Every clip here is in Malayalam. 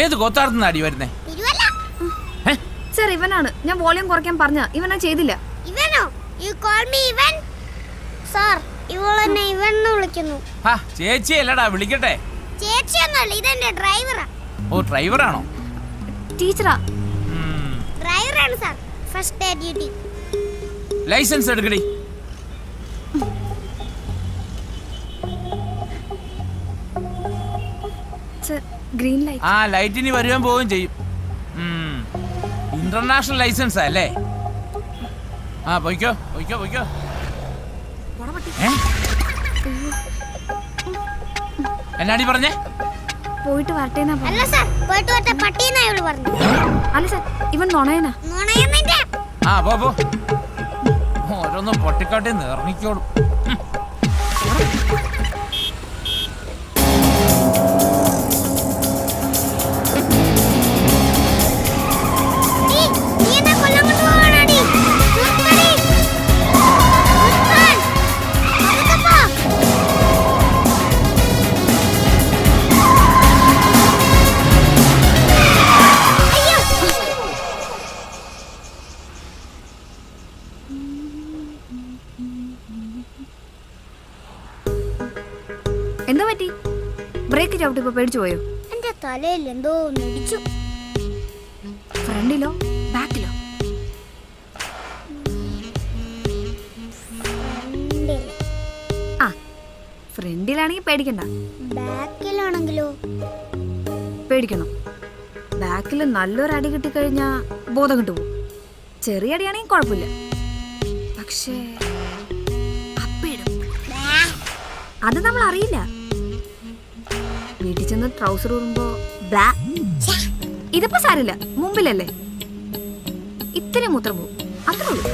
ഏത് കൊത്താടത്തുനിന്ന് അടി വരുന്നേ? സർ ഇവനാണ്. ഞാൻ വോളിയം കുറയ്ക്കാൻ പറഞ്ഞ ഇവനാ ചെയ്തില്ല. ഇവനോ? യു കോൾ മീ ഇവൻ? സർ ഇവളെന്നെ ഇവൻ എന്ന് വിളിക്കുന്നു. ആ ചേച്ചി അല്ലടാ വിളിക്കട്ടെ. ചേച്ചിയൊന്നുമല്ല ഇതെന്റെ ഡ്രൈവറാ ഓ ഡ്രൈവറാണോ ടീച്ചറാ. ഡ്രൈവറാണ് sir first day duty license എടുക്കടി. Green light ആ ലൈറ്റ് ഇനി വരുവാൻ പോവുകയും ചെയ്യും. ഇന്റർനാഷണൽ ലൈസൻസ് അല്ലേ? ആ പോയിക്കോ പോയിക്കോ പോയിക്കോ? എന്നാടി പറഞ്ഞേ? പോയിട്ട് വരട്ടെ. അല്ല സാർ പോയിട്ട് വരട്ടെ പട്ടിയെന്നാ ഇവൾ പറഞ്ഞു അല്ല സർ ഇവൻ നുണയനാ നുണയെന്നെ ആ പോ പോ. ഓരോന്നും പൊട്ടിക്കാട്ടി നിർമ്മിക്കോളും ബ്രേക്ക് ഇപ്പൊ പേടിച്ചു പോയോ? എന്റെ തലയിൽ എന്തോ മേടിച്ചു ഇടിച്ചു. ഫ്രണ്ടിലോ? ബാക്കിലോ. ആ ഫ്രണ്ടിലാണെങ്കിൽ പേടിക്കണ്ട. ബാക്കിലാണെങ്കിലോ? പേടിക്കണം. ബാക്കിൽ നല്ലൊരു അടി കിട്ടിക്കഴിഞ്ഞാ ബോധം കിട്ടുപോകും ചെറിയ അടിയാണെങ്കിൽ കുഴപ്പമില്ല. പക്ഷേ അപ്പയിടും അത് നമ്മൾ അറിയില്ല. ചെന്ന് ട്രൗസർ ഊറുമ്പോ ബ്ലാ ഇതിപ്പോ സാരില്ല മുമ്പിലല്ലേ? ഇത്തിരി മൂത്രം പോകും അത്രേ ഉള്ളൂ.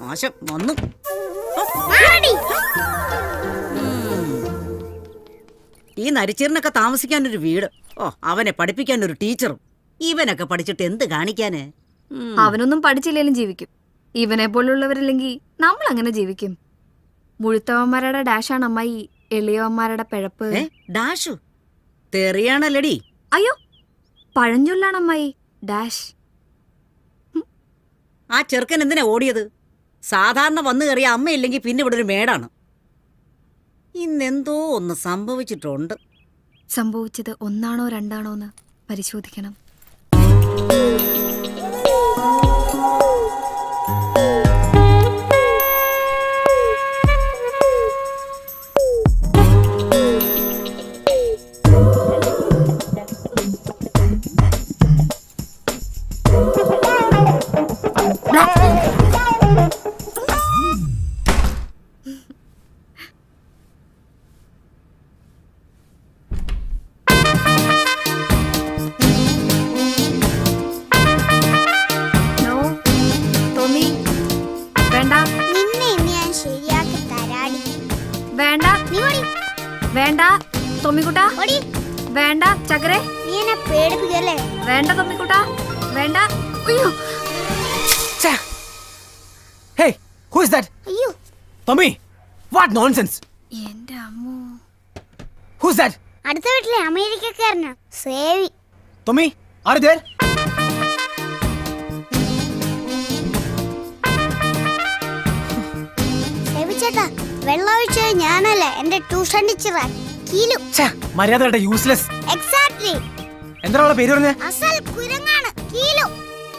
നാശം വന്നു. ഈ നരിച്ചീറിനൊക്കെ താമസിക്കാനൊരു വീട്. ഓ അവനെ പഠിപ്പിക്കാൻ ഒരു ടീച്ചറും. ഇവനൊക്കെ പഠിച്ചിട്ട് എന്ത് കാണിക്കാന്? അവനൊന്നും പഠിച്ചില്ലെങ്കിലും ജീവിക്കും. ഇവനെ പോലുള്ളവരില്ലെങ്കിൽ നമ്മൾ അങ്ങനെ ജീവിക്കും. മുഴുത്തവന്മാരുടെ ഡാഷാണ് അമ്മായി എളിയവന്മാരുടെ പിഴപ്പ്. ഡാഷു? തെറിയാണല്ലടി. അയ്യോ പഴഞ്ചൊല്ലാണ് അമ്മായി ഡാഷ്. ആ ചെറുക്കൻ എന്തിനാ ഓടിയത്? സാധാരണ വന്നു കയറിയ അമ്മയില്ലെങ്കിൽ പിന്നെ ഇവിടെ ഒരു മേടാണ്. ഇന്നെന്തോ ഒന്ന് സംഭവിച്ചിട്ടുണ്ട്. സംഭവിച്ചത് ഒന്നാണോ രണ്ടാണോ എന്ന് പരിശോധിക്കണം. വേണ്ട തൊമ്മിക്കുട്ട. വേണ്ട ചക്കരെ നീ എന്നെ പേടിപ്പിക്കല്ലേ? വേണ്ട തൊമ്മിക്കുട്ട. വേണ്ട. അയ്യോ? അയ്യോ. അമ്മോ? അടുത്ത വീട്ടിലെ അമേരിക്കക്കാരനാ. സേവി. you there? ചേട്ടാ ഞാനല്ലേ ഞാനല്ല എന്റെ ട്യൂഷൻ ടീച്ചർ കീലു. മര്യാദ യൂസ്ലെസ് എക്സാക്ട്ലി എന്താണ് പേര് പറഞ്ഞേ? അസൽ കുരങ്ങാണ്. കീലു.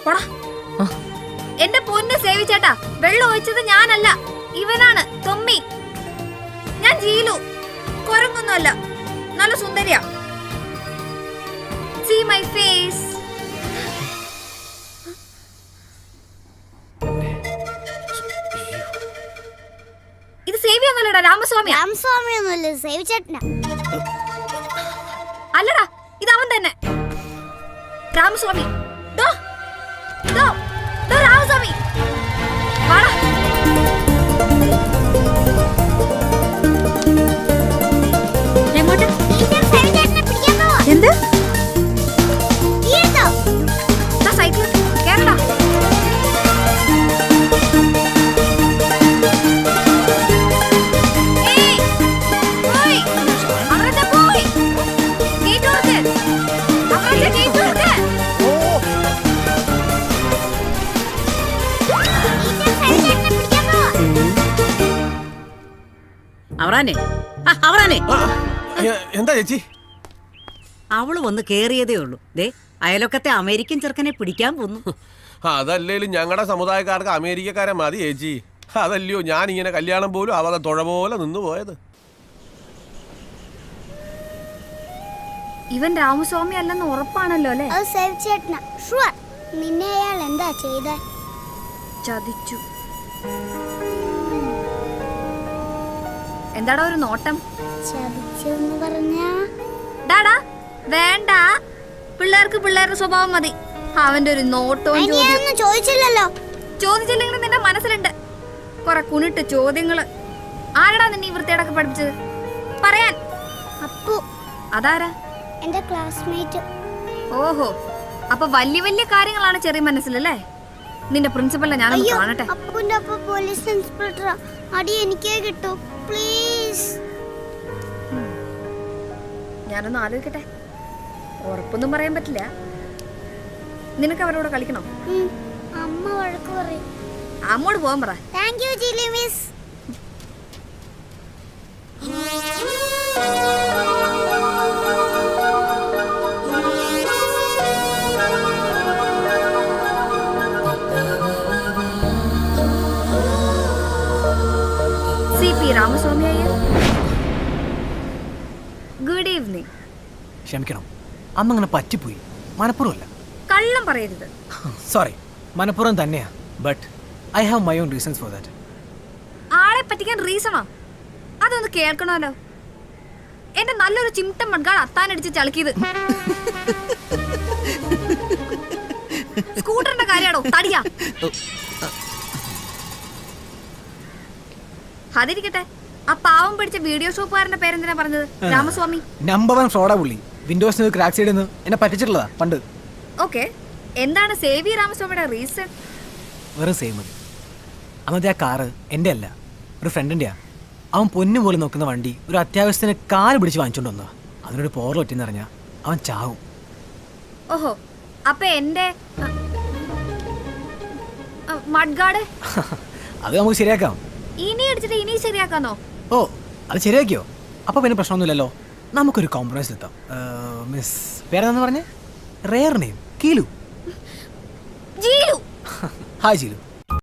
പോടാ. എന്റെ പൊന്ന് സേവിച്ചേട്ടാ വെള്ളം ഒഴിച്ചത് ഞാനല്ല ഇവനാണ് തൊമ്മി. ഞാൻ ജീലു. കുരങ്ങൊന്നുമല്ല നല്ല സുന്ദരിയാ. സീ മൈ ഫേസ് രാമസ്വാമിയാ രാമസ്വാമി ഒന്നുമില്ല ചേട്ടനാ. അല്ലടാ ഇത് അവൻ തന്നെ. രാമസ്വാമി അവറാനെ. ആ, അവറാനെ. എന്താ ചേച്ചി? അവൾ വന്ന് കേറിയതേ ഉള്ളൂ. ദേ അയലൊക്കത്തെ അമേരിക്കൻ ചെറുക്കനെ പിടിക്കാൻ പോന്നു. അതല്ലേലും ഞങ്ങളുടെ സമുദായക്കാർക്ക് അമേരിക്കക്കാരെ മതി ചേച്ചി. അതല്ലയോ ഞാൻ ഇങ്ങനെ കല്യാണം പോലും അവതെ തുഴ പോലെ നിന്ന് പോയത്. ഇവൻ രാമസ്വാമി അല്ലെന്ന് ഉറപ്പാണല്ലോ അല്ലേ? അത് സേവ് ചേട്ടന. ഷുവർ നിന്നെ അയാൾ എന്താ ചെയ്തേ? ചതിച്ചു. എന്താടാ ഒരു നോട്ടം? ഡാടാ വേണ്ട. പിള്ളേർക്ക് പിള്ളേരുടെ സ്വഭാവം മതി. അവന്റെ ഒരു നോട്ടവും ചോദിച്ചില്ലല്ലോ. ചോദിച്ചില്ലെങ്കിലും നിന്റെ മനസ്സിലുണ്ട്. കുറെ കുണിട്ട് ചോദ്യങ്ങൾ. ആരടാ നിന്നെ ഈ വൃത്തിയടക്കം പഠിപ്പിച്ചത്? പറയാൻ. അപ്പു. അതാരാ? എന്റെ ക്ലാസ്മേറ്റ് ഓഹോ. അപ്പൊ വലിയ വലിയ കാര്യങ്ങളാണ് ചെറിയ മനസ്സിലല്ലേ? നിന്റെ പ്രിൻസിപ്പലിനെ ഞാനൊന്ന് കാണട്ടെ. അപ്പുന്റെ അപ്പ പോലീസ് ഇൻസ്പെക്ടറാ അടി എനിക്കേ കിട്ടൂ. പ്ലീസ്. ഞാനൊന്ന് ആലോചിക്കട്ടെ. ഉറപ്പൊന്നും പറയാൻ പറ്റില്ല. നിനക്ക് അവരോട് കളിക്കണോ? അമ്മ വഴക്ക് പറയും. അങ്ങോട്ട് പോകാൻ പറ. താങ്ക് യു ജിലി മിസ് ക്ഷമിക്കണം. അന്നങ്ങനെ പറ്റിപ്പോയി. മനഃപൂർവമല്ല. കള്ളം പറയരുത്. സോറി മനഃപൂർവം തന്നെയാ. But I have my own reasons for that ആളെ പറ്റിക്കാൻ റീസണോ അതൊന്ന് കേൾക്കണമല്ലോ. എന്റെ നല്ലൊരു ചിമിട്ടം മൺകാൾ അത്താനടിച്ച് ചളുക്കിയത്. സ്കൂട്ടറിന്റെ കാര്യമാണോ തടിയാ. അതിരിക്കട്ടെ. ആ പാവം പിടിച്ച വീഡിയോ ഷോപ്പുകാരന്റെ പേരെന്തിനാ പറഞ്ഞത്? രാമസ്വാമി. നമ്പർ വൺ ഫ്രോഡാ പുള്ളി. വിൻഡോസിന് ക്രാക്ക് സൈഡിൽ നിന്ന് എന്നെ പറ്റിച്ചിട്ടുള്ളതാ പണ്ട്. ഓക്കെ. എന്താണ് സേവി രാമസ്വാമിയുടെ റീസൺ വെറും സെയിം മതി അന്നത്തെ ആ കാറ് എന്റെ അല്ല ഒരു ഫ്രണ്ടിന്റെയാ അവൻ പൊന്നു പോലെ നോക്കുന്ന വണ്ടി ഒരു അത്യാവശ്യത്തിന് കാൽ പിടിച്ച് വാങ്ങിച്ചോണ്ട് വന്നതാ. അതിനൊരു പോറൽ പറ്റിയെന്ന് പറഞ്ഞാൽ അവൻ ചാവും. ഓഹോ അപ്പൊ എന്റെ മഡ്ഗാർഡ്? അത് നമുക്ക് ശരിയാക്കാം. ഇനി അടിച്ചിട്ട് ഇനി ശരിയാക്കാന്നോ? ഓ അത് ശരിയാക്കിയോ? അപ്പോൾ പിന്നെ പ്രശ്നമൊന്നുമില്ലല്ലോ. നമുക്കൊരു കോംപ്രമൈസ് എത്താം മിസ് പേരെന്താന്ന് പറഞ്ഞേ? Rare name. Keelu. Jeelu. Hi Jeelu.